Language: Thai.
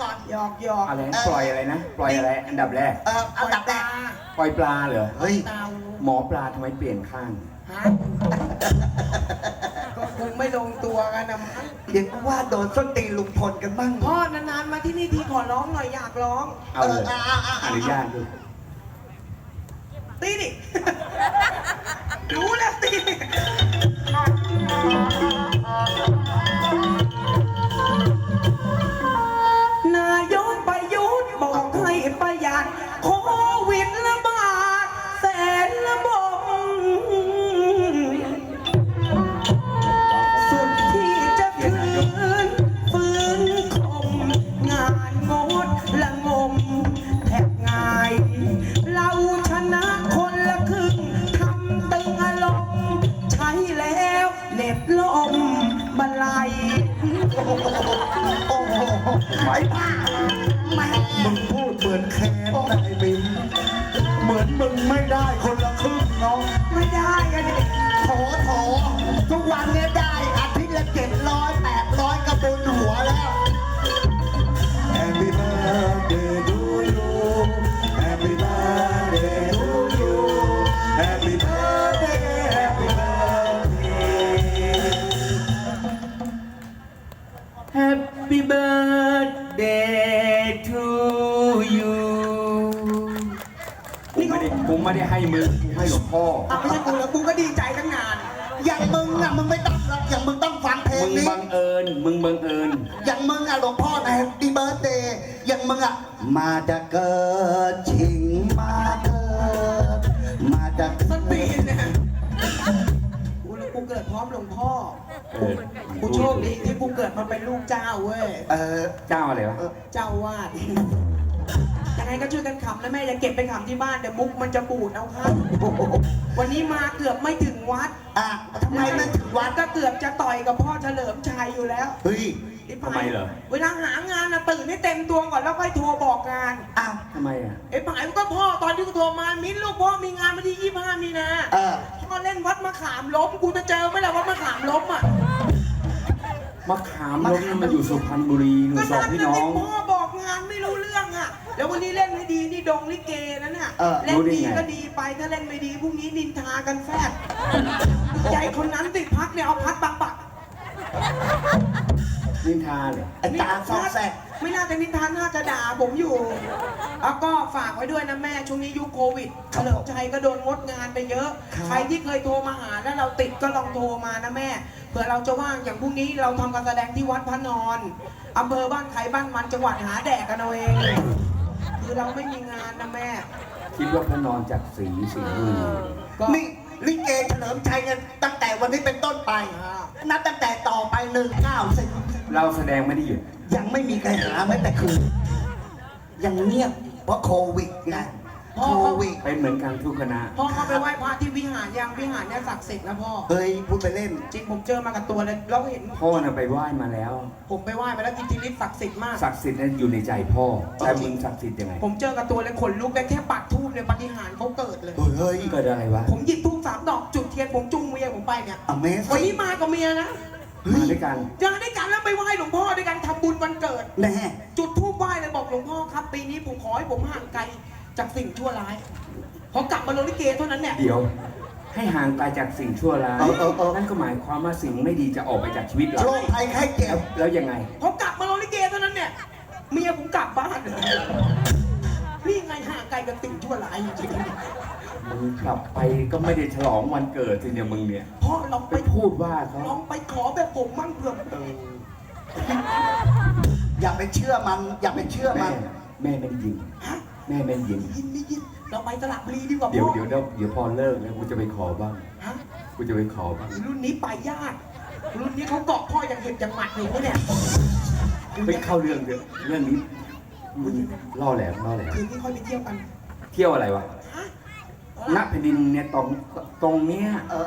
ก่อนหยอกหยอกอะไรนะปล่อยอะไรนะ ปล่อยอะไร อันดับแรก เอออันดับแรกปล่อยปลาเหรอ เฮ้ย เตาหมอปลาทำไมเปลี่ยนข้าง ฮะก็คงไม่ลงตัวกันนะมั้งเดี๋ยวกูว่าโดนส้นตีนลุงพลกันบ้างพ่อนานๆมาที่นี่ทีขอร้องหน่อยอยากร้อง เอาเลยเอออะอะอะอนุญาตด้วยตีดิรู้แล้ว ไว้ Happy birthday to you กูไม่ได้กูไม่ได้ให้มึงกูให้หลวงพ่อ อะไม่ใช่กูแล้วกูก็ดีใจตั้งนาน อย่างมึงอะมึงไม่ต้องหรอกอย่างมึงต้องฟังเพลมึงงนี้ บังเอิญ มึงบังเอิญ อย่างมึงอะหลวงพ่อนะแฮปปี้เบิร์ดเดย์อย่างมึงอะมาจะเกิดชิงมาเกิดมาจะสตีนเนี่ยกูแล้วกูเกิด พร้อมหลวงพ่อ เออกูโชคดีที่กูเกิดมาเป็นลูกเจ้าเว้ย เออเจ้าอะไรวะเจ้าวาดยังไงก็ช่วยกันขำนะแม่อย่าเก็บไปขำที่บ้านเดี๋ยวมุกมันจะบูดเอาครับวันนี้มาเกือบไม่ถึงวัดอะทำไมไม่ถึงวัวัดดก็เกือบจะต่อยกับพ่อเฉลิมชัยอยู่แล้วเฮ้ยอ้ทำไมเหรอ เวลาหางานนะตื่นให้เต็มตัวก่อนแล้วค่อยโทรบอกงานอ้าวทำไมอะไอ้ผายมันก็พ่อตอนที่กูโทรมามิ้นลูกพ่อมีงานวันที่ยี่ห้ามีนา เออพ่อเล่นวัดมะขามล้ม กูจะเจอไหมล่ะวัดมะขามล้มอะมะขามล้มนี่มันอยู่สุพรรณบุรีหนูก็สองนั่นพี่น่ะน้อที่งพ่อบอกงานไม่รู้เรื่องอะ แล้ววันนี้เล่นไม่ดีนี่ดงลิเกนะเนี่ยเออเล่นรู้ได้ดีไง ก็ดีไปถ้าเล่นไม่ดีพรุ่งนี้นินทากันแฟดใจคนนั้นติดพักเนี่ยเอาพัดบังบักนินทาเหรอไอ้ตาซอกแซก ไม่น่าจะนินทาน่าจะด่าผมอยู่แล้วก็ฝากไว้ด้วยนะแม่ช่วงนี้ยุคโควิดเฉลิมชัยก็โดนงดงานไปเยอะใครที่เคยโทรมาหาแล้วเราติดก็ลองโทรมานะแม่ เผื่อเราจะว่างอย่างพรุ่งนี้เราทำการแสดงที่วัดพระนอนอำเภอบ้านไข่บ้านมันจังหวัดหาแดกกันเอาเอง คือเราไม่มีงานนะแม่ คิดว่าพระนอนจากสีสีบุรีก็นี่ลิเกเฉลิมชัยเนี่ยตั้งแต่วันนี้เป็นต้นไปอ่านับตั้งแต่ต่อไปหนึ่งเก้าสิบ เราแสดงไม่ได้หยุดยังไม่มีใครหาแม้แต่คืนยังเงียบเพราะโควิดไงโควิดเป็นเหมือนกันทุกคณะพ่อเข้าไปไหว้พระที่วิหารยังวิหารเนี่ยศักดิ์สิทธิ์นะพ่อ เฮ้ยพูดไปเล่น จริงผมเจอมากับตัวเลยแล้วเห็นพ่อน่ะไปไหว้มาแล้ว ผมไปไหว้มาแล้วอิทธิฤทธิ์ศักดิ์สิทธิ์มาก ศักดิ์สิทธิ์นั้นอยู่ในใจพ่อแต่มึงศักดิ์สิทธิ์ยังไงผมเจอกับตัวเลยขนลุกได้แค่ปักทูบเนี่ยปาฏิหารย์เขาเกิดเลย เฮ้ยเกิดอะไรวะผมหยิบทูบสามดอกจุดเทียนผมจุงเมียผมไปเนี่ย อเมวันซิ่นี้งมากับเมียนะ มาด้วยกัน เจอด้วยกันแล้วไปไหว้หลวงพ่อด้วยกันทำบุญวันเกิด แน่จุดทูบไหว้เลยบอกหลวงพ่อครับ ปีนี้ผมขอให้ผมห่างไกลจากสิ่งชั่วร้ายพอกลับมาลงลิเกเท่านั้นเนี่ยเดี๋ยว ให้ห่างไกลจากสิ่งชั่วร้ายนั่นก็หมายความว่าสิ่งไม่ดีจะออกไปจากชีวิตเราโรคภัยไข้เจ็แล้บวแล้วยังไงพอกลับมาลงลิเกเท่านั้นเนี่ยเมียผมกลับบ้านเลยนี่ไงห่างไกลกับสิ่งชั่วร้ายจริง มึงกลับไปก็ไม่ได้ฉลองวันเกิดสิเนี่ยมึงเนี่ยๆพ่อลองไปไปพูดว่าเขาลองไปขอแบบผมมั่งเผื่ออย่าไปเชื่อมัน อย่าไปเชื่อแม่มันแม่ไม่ได้ยินฮะแม่ไม่ได้ยิน ยินไม่ยินเราไปตลาดบุรีดีกว่าเดี๋ยวพ่อเดี๋ยวเดี๋ยวเดี๋ยวพอเลิกแล้วกูจะไปขอบ้าง ฮะกูจะไปขอบ้าง รุ่นนี้ไปยาก รุ่นนี้เขาเกาะพ่ออย่างเห็บอย่างหมัดอย่างนี้เนี่ยไปเข้าเรื่องเถอะเรื่องนี้มึงล่อแหลมล่อแหลมคืนนี้ค่อยไปเที่ยวกัน เที่ยวอะไรวะฮะ ณแผ่นดินเนี่ยตรงตรงเนี้ย